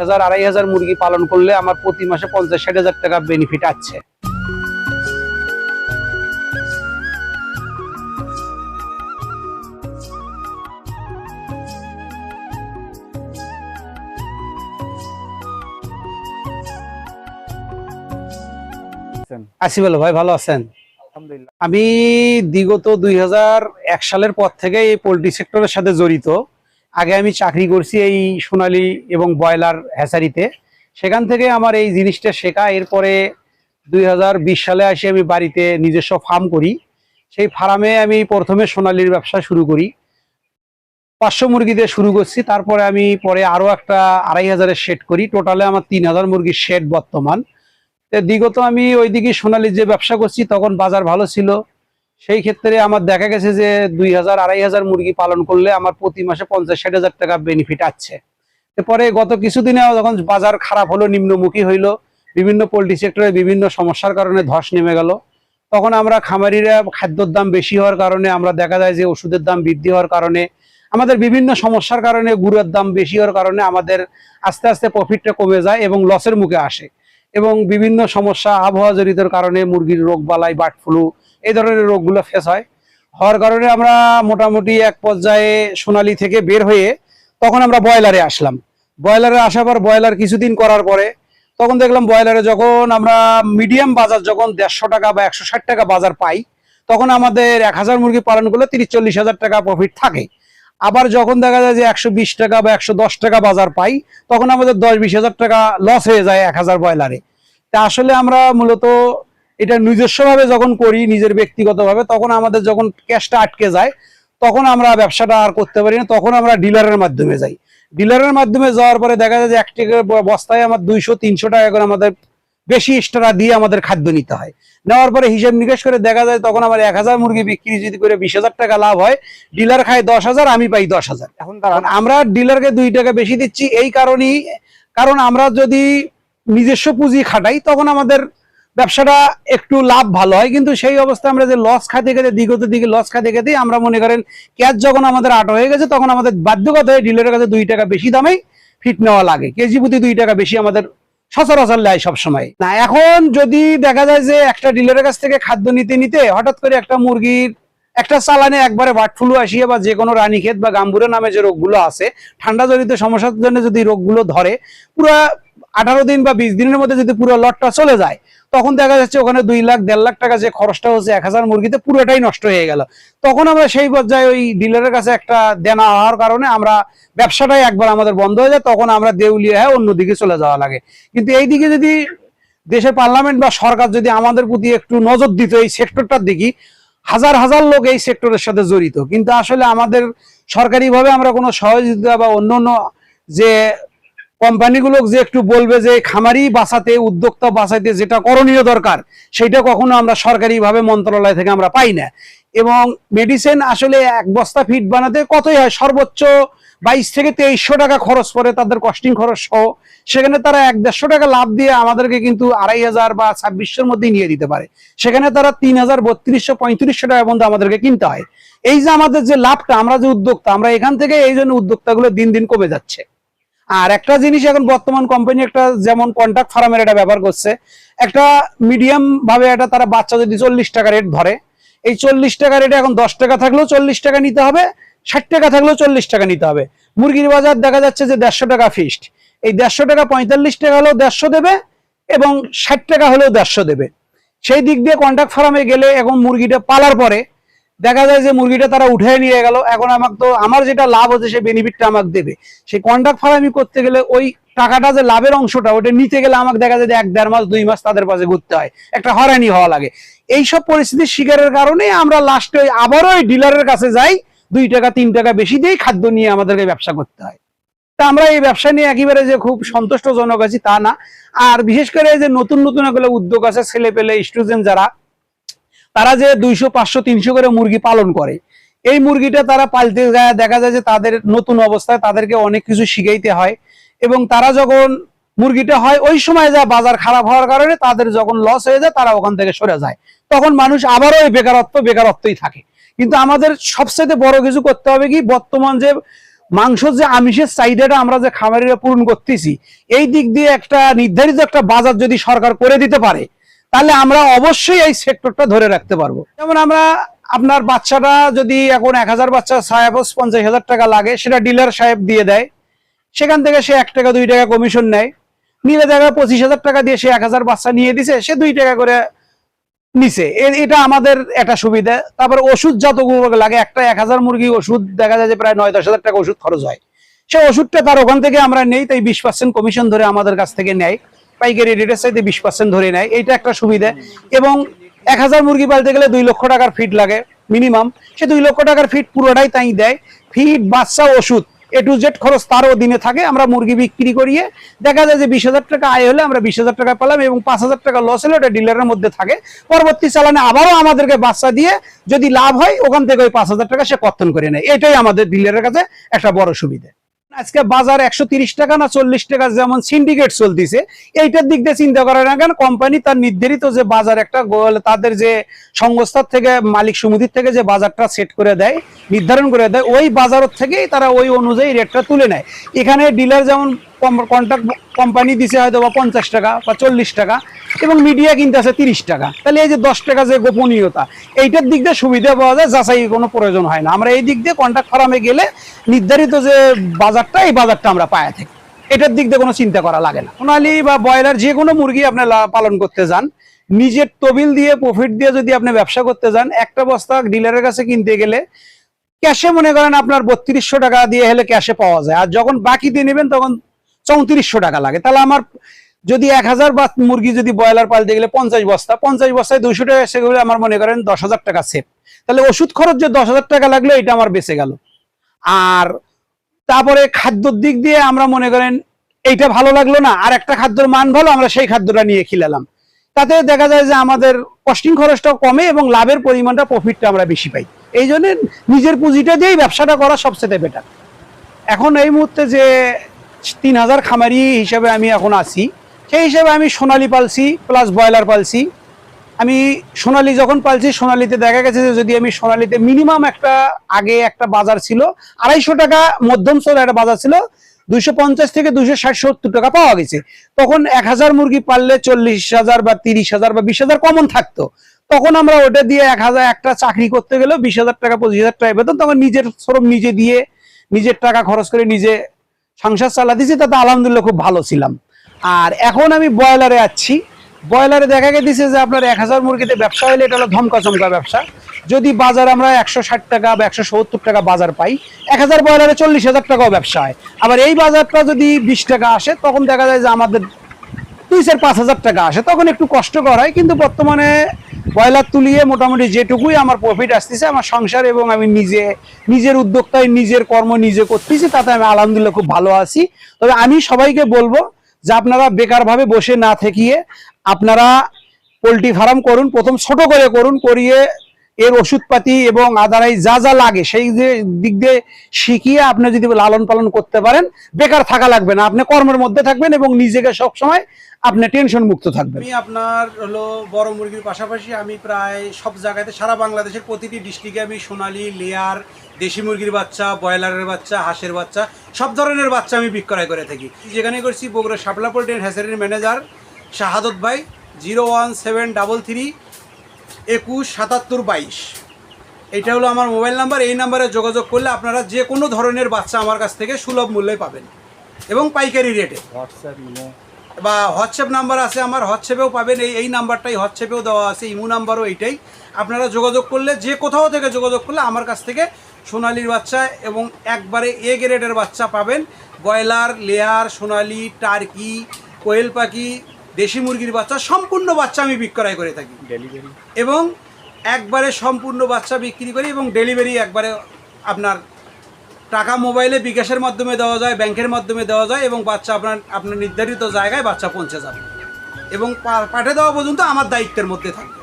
হাজার আড়াই হাজার মুরগি পালন করলে আমার প্রতি মাসে পঞ্চাশ ষাট হাজার টাকা বেনিফিট আছে। আসিফ আলু ভাই ভালো আছেন? আমি বিগত দুই এক সালের পর থেকে এই পোলট্রি সেক্টরের সাথে জড়িত। আগে আমি চাকরি করছি এই সোনালি এবং ব্রয়লার হ্যাচারিতে সেখান থেকে আমার এই জিনিসটা শেখা। এরপরে দুই হাজার বিশ সালে আসি আমি বাড়িতে নিজস্ব ফার্ম করি। সেই ফার্মে আমি প্রথমে সোনালির ব্যবসা শুরু করি। পাঁচশো মুরগি দিয়ে শুরু করছি। তারপরে আমি পরে আরও একটা আড়াই হাজারের শেড করি। টোটালে আমার তিন হাজার মুরগির শেড বর্তমান। বিগত আমি ওইদিকে সোনালির যে ব্যবসা করছি, তখন বাজার ভালো ছিল। সেই ক্ষেত্রে আমার দেখা গেছে যে দুই হাজার, আড়াই হাজার মুরগি পালন করলে আমার প্রতি মাসে পঞ্চাশ, ষাট হাজার টাকা বেনিফিট আছে। পরে গত কিছুদিনে যখন বাজার খারাপ হলো, নিম্নমুখী হইল, বিভিন্ন পোলট্রি সেক্টরে বিভিন্ন সমস্যার কারণে ধস নেমে গেল, তখন আমরা খামারিরা খাদ্যর দাম বেশি হওয়ার কারণে, আমরা দেখা যায় যে ওষুধের দাম বৃদ্ধি হওয়ার কারণে, আমাদের বিভিন্ন সমস্যার কারণে গুড়ের দাম বেশি হওয়ার কারণে আমাদের আস্তে আস্তে প্রফিটটা কমে যায় এবং লসের মুখে আসে। এবং বিভিন্ন সমস্যা আবহাওয়া জড়িতর কারণে মুরগির রোগ, বালাই, বার্ড ফ্লু, এই ধরনের রোগগুলো ফেস হয়। হওয়ার কারণে আমরা মোটামুটি এক পর্যায়ে সোনালি থেকে বের হয়ে তখন আমরা ব্রয়লারে আসলাম। ব্রয়লারে আসার পর ব্রয়লার কিছুদিন করার পরে তখন দেখলাম ব্রয়লারে যখন আমরা মিডিয়াম বাজার যখন দেড়শো টাকা বা একশো ষাট টাকা বাজার পাই, তখন আমাদের এক হাজার মুরগি পালন করলে তিরিশ, চল্লিশ হাজার টাকা প্রফিট থাকে। আবার যখন দেখা যায় যে একশো বিশ টাকা বা একশো দশ টাকা বাজার পাই, তখন আমাদের দশ বিশ হাজার টাকা লস হয়ে যায় এক হাজার ব্রয়লারে। তা আসলে আমরা মূলত এটা নিজস্বভাবে যখন করি, নিজের ব্যক্তিগতভাবে, তখন আমাদের যখন ক্যাশটা আটকে যায়, তখন আমরা ব্যবসাটা আর করতে পারি না, তখন আমরা ডিলারের মাধ্যমে যাই। ডিলারের মাধ্যমে যাওয়ার পরে দেখা যায় যে এক বস্তায় আমার দুইশো, তিনশো টাকা করে আমাদের বেশি এক্সট্রা দিয়ে আমাদের খাদ্য নিতে হয়। নেওয়ার পরে হিসাব নিকেশ করে দেখা যায় তখন আমার এক হাজার মুরগি বিক্রি যদি করে বিশ হাজার টাকা লাভ হয় ডিলার খায় দশ হাজার আমি পাই দশ হাজার। এখন কারণ আমরা ডিলারকে দুই টাকা বেশি দিচ্ছি এই কারণেই কারণ আমরা যদি নিজস্ব পুঁজি খাটাই তখন আমাদের ব্যবসাটা একটু লাভ ভালো হয়। কিন্তু সেই অবস্থা আমরা যে লস খাতে খেতে বিগত দিকে লস খাতে খেতে আমরা মনে করেন ক্যাশ যখন আমাদের আট হয়ে গেছে তখন আমাদের বাধ্যগত হয়ে ডিলারের কাছে দুই টাকা বেশি দামেই ফিট নেওয়া লাগে। কেজি প্রতি দুই টাকা বেশি আমাদের সচরাচর নেয় সবসময়। না, এখন যদি দেখা যায় যে একটা ডিলারের কাছ থেকে খাদ্য নিতে নিতে হঠাৎ করে একটা মুরগির একটা চালানে একবারে বার্ড ফ্লু আসিয়ে বা যে কোনো রানীক্ষেত বা গাম্বুরা নামে যে রোগগুলো আছে ঠান্ডা জনিত সমস্যার জন্য যদি রোগগুলো ধরে, পুরো আঠারো দিন বা বিশ দিনের মধ্যে যদি পুরো লটটা চলে যায়, তখন দেখা যাচ্ছে ওখানে দুই লাখ, দেড় লাখ টাকা যে খরচটা হচ্ছে এক হাজার মুরগিতে পুরোটাই নষ্ট হয়ে গেল। তখন আমরা সেই পর্যায়ে ওই ডিলারের কাছে একটা দেনা হওয়ার কারণে আমরা ব্যবসাটাই একবার আমাদের বন্ধ হয়ে যায়, তখন আমরা দেউলিয়া হয়ে অন্যদিকে চলে যাওয়া লাগে। কিন্তু এইদিকে যদি দেশের পার্লামেন্ট বা সরকার যদি আমাদের প্রতি একটু নজর দিত, এই সেক্টরটার দিকে হাজার হাজার লোক এই সেক্টরের সাথে জড়িত। কিন্তু আসলে আমাদের সরকারিভাবে আমরা কোনো সহযোগিতা বা অন্য অন্য যে কোম্পানিগুলো যে একটু বলবে যে খামারি বাঁচাতে, উদ্যোক্তা বাঁচাতে যেটা করণীয় দরকার, সেটা কখনো আমরা সরকারিভাবে মন্ত্রণালয় থেকে আমরা পাই না। এবং মেডিসিন আসলে এক বস্তা ফিট বানাতে কতই হয়? সর্বোচ্চ বাইশ থেকে তেইশশো টাকা খরচ পড়ে তাদের কস্টিং খরচ সহ। সেখানে তারা এক দেড়শো টাকা লাভ দিয়ে আমাদেরকে কিন্তু আড়াই হাজার বা ছাব্বিশশোর মধ্যেই নিয়ে দিতে পারে। সেখানে তারা তিন হাজার বত্রিশশো পঁয়ত্রিশশো টাকা পর্যন্ত আমাদেরকে কিনতে হয়। এই যে আমাদের যে লাভটা, আমরা যে উদ্যোক্তা, আমরা এখান থেকে এই জন্য উদ্যোক্তাগুলো দিন দিন কমে যাচ্ছে। আর একটা জিনিস এখন বর্তমান কোম্পানি একটা যেমন কন্ট্রাক্ট ফার্মের এটা ব্যবহার করছে, একটা মিডিয়াম ভাবে এটা তারা বাচ্চা যদি চল্লিশ টাকা রেট ধরে, এই চল্লিশ টাকা রেটে এখন দশ টাকা থাকলেও চল্লিশ টাকা নিতে হবে। ষাট টাকা থাকলেও চল্লিশ টাকা নিতে হবে। মুরগির বাজার দেখা যাচ্ছে যে দেড়শো টাকা ফিক্সড এই দেড়শো টাকা পঁয়তাল্লিশ টাকা হলেও দেড়শো দেবে এবং ষাট টাকা হলেও দেড়শো দেবে। সেই দিক দিয়ে কন্ট্রাক্ট ফার্মে গেলে এখন মুরগিটা পালার পরে দেখা যায় যে মুরগিটা তারা উঠে নিয়ে গেল। এখন আমাকে তো, আমার যেটা লাভ হচ্ছে সেই বেনিফিটটা আমাকে দেবে। সেই কন্ট্রাক্ট ফার্মি করতে গেলে ওই টাকাটা যে লাভের অংশটা, ওটা নিতে গেলে আমাকে দেখা যায় যে এক দেড় মাস, দুই মাস তাদের পাশে ঘুরতে হয়। একটা হয়রানি হওয়া লাগে। এইসব পরিস্থিতির শিকারের কারণে আমরা লাস্টে আবারও ওই ডিলারের কাছে যাই। দুই টাকা, তিন টাকা বেশি দিয়েই খাদ্য নিয়ে আমাদেরকে ব্যবসা করতে হয়। তা আমরা এই ব্যবসা নিয়ে একেবারে যে খুব সন্তুষ্টজনক আছি তা না। আর বিশেষ করে যে নতুন নতুন এগুলো উদ্যোগ আছে, ছেলে পেলে স্টুডেন্ট যারা, তারা যে দুইশো, পাঁচশো, তিনশো করে মুরগি পালন করে। এই মুরগিটা তারা পালতে যায়, দেখা যায় যে তাদের নতুন অবস্থায় তাদেরকে অনেক কিছু শিখাইতে হয়। এবং তারা যখন মুরগিটা হয়, ওই সময় যা বাজার খারাপ হওয়ার কারণে তাদের যখন লস হয়ে যায়, তারা ওখান থেকে সরে যায়। তখন মানুষ আবারও এই বেকারত্ব, বেকারত্বই থাকে। কিন্তু আমাদের সবচেয়ে বড় কিছু করতে হবে কি, বর্তমান যে মাংস যে আমিষের চাহিদাটা আমরা যে খামারিরা পূরণ করতেছি, এই দিক দিয়ে একটা নির্ধারিত একটা বাজার যদি সরকার করে দিতে পারে, তাহলে আমরা অবশ্যই এই সেক্টরটা ধরে রাখতে পারব। যেমন আমরা, আপনার বাচ্চাটা যদি এখন এক হাজার বাচ্চা সাহেব পঞ্চাশ হাজার টাকা লাগে, সেটা ডিলার সাহেব দিয়ে দেয়। সেখান থেকে সে এক টাকা, দুই টাকা কমিশন নেয়। নিলে দেখা পঁচিশ হাজার টাকা দিয়ে সে এক হাজার বাচ্চা নিয়ে দিছে, সে দুই টাকা করে এ- এটা আমাদের একটা সুবিধা। তারপর ওষুধ যতগুলো লাগে, একটা এক হাজার মুরগি ওষুধ দেখা যায় যে প্রায় নয়, দশ হাজার টাকা ওষুধ খরচ হয়। সে ওষুধটা তার ওখান থেকে আমরা নেই, তাই বিশ পার্সেন্ট কমিশন ধরে আমাদের কাছ থেকে নেয়। পাইকারি রেটের চাইতে বিশ পার্সেন্ট ধরে নেয়। এইটা একটা সুবিধা। এবং এক হাজার মুরগি পালতে গেলে দুই লক্ষ টাকার ফিট লাগে মিনিমাম সে দুই লক্ষ টাকার ফিট পুরোটাই তাই দেয়। ফিট বাচ্চা, ওষুধ। এ টু জেড খরচ তারও দিনে থাকে, আমরা মুরগি বিক্রি করিয়ে, দেখা যায় যে বিশ হাজার টাকা আয় হলে আমরা বিশ হাজার টাকা পেলাম এবং পাঁচ হাজার টাকা লস হলে ওটা ডিলারের মধ্যে থাকে। পরবর্তী চালানে আবারও আমাদেরকে বাচ্চা দিয়ে যদি লাভ হয়, ওখান থেকে ওই পাঁচ হাজার টাকা সে কর্তন করে নেয়। এটাই আমাদের ডিলারের কাছে একটা বড় সুবিধা। আজকে বাজার একশো টাকা না চল্লিশ টাকা যেমন সিন্ডিকেট চলতেছে, এইটার দিক দিয়ে চিন্তা করে না কেন? কোম্পানি তার নির্ধারিত যে বাজার একটা তাদের যে সংস্থার থেকে, মালিক সমিতির থেকে যে বাজারটা সেট করে দেয়, নির্ধারণ করে দেয়, ওই বাজারের থেকেই তারা ওই অনুযায়ী রেটটা তুলে নেয়। এখানে ডিলার যেমন কন্ট্রাক্ট কোম্পানি দিছে হয়তো বা পঞ্চাশ টাকা বা চল্লিশ টাকা এবং মিডিয়া কিনতে আছে তিরিশ টাকা। তাহলে এই যে দশ টাকা যে গোপনীয়তা, এইটার দিক দিয়ে সুবিধা পাওয়া যায় যাচাই কোনো প্রয়োজন হয় না। আমরা এই দিক দিয়ে কন্ট্রাক্ট ফার্মে গেলে নির্ধারিত যে বাজারটা, এই বাজারটা আমরা পায়া থাকি। এটার দিক দিয়ে কোনো চিন্তা করা লাগে না। সোনালি বা ব্রয়লার যে কোনো মুরগি আপনি পালন করতে যান। নিজের তবিল দিয়ে প্রফিট দিয়ে যদি আপনি ব্যবসা করতে যান, একটা বস্তা ডিলারের কাছে কিনতে গেলে ক্যাশে মনে করেন আপনার বত্রিশশো টাকা দিয়ে হলে ক্যাশে পাওয়া যায়। আর যখন বাকি দিয়ে নেবেন, তখন চৌত্রিশশো টাকা লাগে। তাহলে আমার যদি এক হাজার বা মুরগি যদি ব্রয়লার পালতে গেলে পঞ্চাশ বস্তা, পঞ্চাশ বস্তায় দুশো টাকা সেগুলো আমার মনে করেন দশ হাজার টাকা সেভ তাহলে ওষুধ খরচ যে দশ হাজার টাকা লাগল, এটা আমার বেঁচে গেল। আর তারপরে খাদ্যর দিক দিয়ে আমরা মনে করেন এইটা ভালো লাগল না, আর একটা খাদ্যর মান ভালো, আমরা সেই খাদ্যটা নিয়ে খিলালাম। তাতে দেখা যায় যে আমাদের কস্টিং খরচটাও কমে এবং লাভের পরিমাণটা প্রফিটটা আমরা বেশি পাই। এই জন্য নিজের পুঁজিটা দিয়েই ব্যবসাটা করা সবচেয়ে বেটার এখন এই মুহূর্তে যে তিন হাজার খামারি হিসাবে আমি এখন আছি। সেই হিসাবে আমি সোনালি পালছি প্লাস ব্রয়লার পালছি আমি সোনালি যখন পালছি, সোনালিতে দেখা গেছে যে যদি আমি সোনালিতে মিনিমাম একটা আগে একটা বাজার ছিল, আড়াইশো টাকা মধ্যম স্তরের একটা বাজার ছিল, দুইশো পঞ্চাশ থেকে দুইশো ষাট সত্তর টাকা পাওয়া গেছে। তখন এক হাজার মুরগি পাললে চল্লিশ হাজার বা তিরিশ হাজার বা বিশ হাজার কমন থাকতো। তখন আমরা ওটা দিয়ে এক হাজার একটা চাকরি করতে গেলেও বিশ হাজার টাকা, পঁচিশ হাজার টাকা বেতন, তখন নিজের শ্রম নিজে দিয়ে, নিজের টাকা খরচ করে নিজে সংসার চালা চালাতেছি তাতে আলহামদুলিল্লাহ খুব ভালো ছিলাম। আর এখন আমি ব্রয়লারে আছি। ব্রয়লারে দেখা গেছে যে আপনার এক হাজার মুরগিতে ব্যবসা হলে এটা হলো ধমকা চমকা ব্যবসা। যদি বাজার আমরা একশো ষাট টাকা বা একশো সত্তর টাকা বাজার পাই, এক হাজার ব্রয়লারে চল্লিশ হাজার টাকাও ব্যবসা হয়। আবার এই বাজারটা যদি বিশ টাকা আসে, তখন দেখা যায় যে আমাদের দুই চার পাঁচ হাজার টাকা আসে, তখন একটু কষ্ট হয়। কিন্তু বর্তমানে ব্রয়লার তুলিয়ে মোটামুটি যেটুকুই আমার প্রফিট আসতেছে, আমার সংসার এবং আমি নিজে, নিজের উদ্যোক্তায় নিজের কর্ম নিজে করতেছি, তাতে আমি আলহামদুলিল্লাহ খুব ভালো আছি। তবে আমি সবাইকে বলব যে আপনারা বেকারভাবে বসে না থেকিয়ে আপনারা পোলট্রি ফার্ম করুন, প্রথম ছোট করে করুন, করিয়ে এর ওষুধপাতি এবং আদারাই যা যা লাগে, সেই দিক দিয়ে শিখিয়ে আপনি যদি লালন পালন করতে পারেন, বেকার থাকা লাগবে না। আপনি কর্মের মধ্যে থাকবেন এবং নিজেকে সবসময় আপনি টেনশন মুক্ত থাকবেন। আমি আপনার হলো বড় মুরগির পাশাপাশি আমি প্রায় সব জায়গাতে সারা বাংলাদেশের প্রতিটি ডিস্ট্রিক্টে আমি সোনালি, লেয়ার, দেশি মুরগির বাচ্চা, ব্রয়লারের বাচ্চা, হাঁসের বাচ্চা, সব ধরনের বাচ্চা আমি বিক্রয় করে থাকি। যেখানে করছি বগুড়া শাপলা পোল্ট্রি হ্যাসারির ম্যানেজার শাহাদত ভাই, zero one seven double three একুশ সাতাত্তর বাইশ। এটা হলো আমার মোবাইল নাম্বার। এই নাম্বারে যোগাযোগ করলে আপনারা যে কোনো ধরনের বাচ্চা আমার কাছ থেকে সুলভ মূল্যে পাবেন এবং পাইকারি রেটে। বা হোয়াটসঅ্যাপ নাম্বার আছে আমার হোয়াটসঅ্যাপেও পাবেন। এই এই নাম্বারটাই হোয়াটসঅ্যাপেও দেওয়া আছে ইমো নাম্বারও এইটাই। আপনারা যোগাযোগ করলে যে কোথাও থেকে যোগাযোগ করলে আমার কাছ থেকে সোনালির বাচ্চা এবং একবারে এ গ্রেডের বাচ্চা পাবেন। ব্রয়লার লেয়ার সোনালি টার্কি কোয়েল পাখি দেশি মুরগির বাচ্চা সম্পূর্ণ বাচ্চা আমি বিক্রয় করে থাকি। এবং একবারে সম্পূর্ণ বাচ্চা বিক্রি করি এবং ডেলিভারি একবারে আপনার টাকা মোবাইলে বিকাশের মাধ্যমে দেওয়া যায় ব্যাংকের মাধ্যমে দেওয়া যায় এবং বাচ্চা আপনার আপনার নির্ধারিত জায়গায় বাচ্চা পৌঁছে যাবে। এবং পাঠিয়ে দেওয়া পর্যন্ত আমার দায়িত্বের মধ্যে থাকবে।